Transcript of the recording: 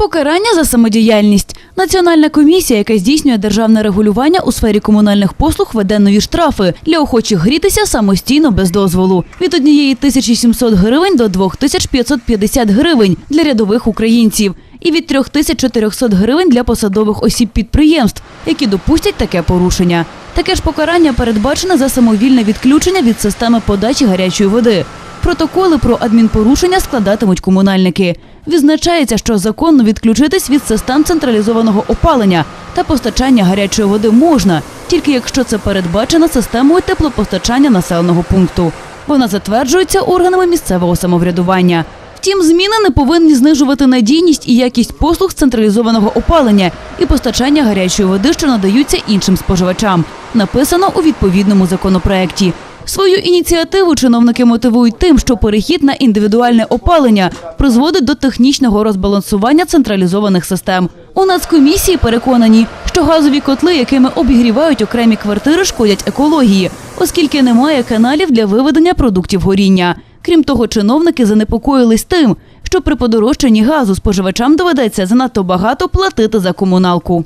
Покарання за самодіяльність. Національна комісія, яка здійснює державне регулювання у сфері комунальних послуг, веде нові штрафи для охочих грітися самостійно без дозволу від 1700 гривень до 2550 гривень для рядових українців і від 3400 гривень для посадових осіб підприємств, які допустять таке порушення. Таке ж покарання передбачене за самовільне відключення від системи подачі гарячої води. Протоколи про адмінпорушення складатимуть комунальники. Відзначається, що законно відключитись від систем централізованого опалення та постачання гарячої води можна, тільки якщо це передбачено системою теплопостачання населеного пункту. Вона затверджується органами місцевого самоврядування. Втім, зміни не повинні знижувати надійність і якість послуг з централізованого опалення і постачання гарячої води, що надаються іншим споживачам. Написано у відповідному законопроекті. Свою ініціативу чиновники мотивують тим, що перехід на індивідуальне опалення призводить до технічного розбалансування централізованих систем. У нацкомісії переконані, що газові котли, якими обігрівають окремі квартири, шкодять екології, оскільки немає каналів для виведення продуктів горіння. Крім того, чиновники занепокоїлись тим, що при подорожчанні газу споживачам доведеться занадто багато платити за комуналку.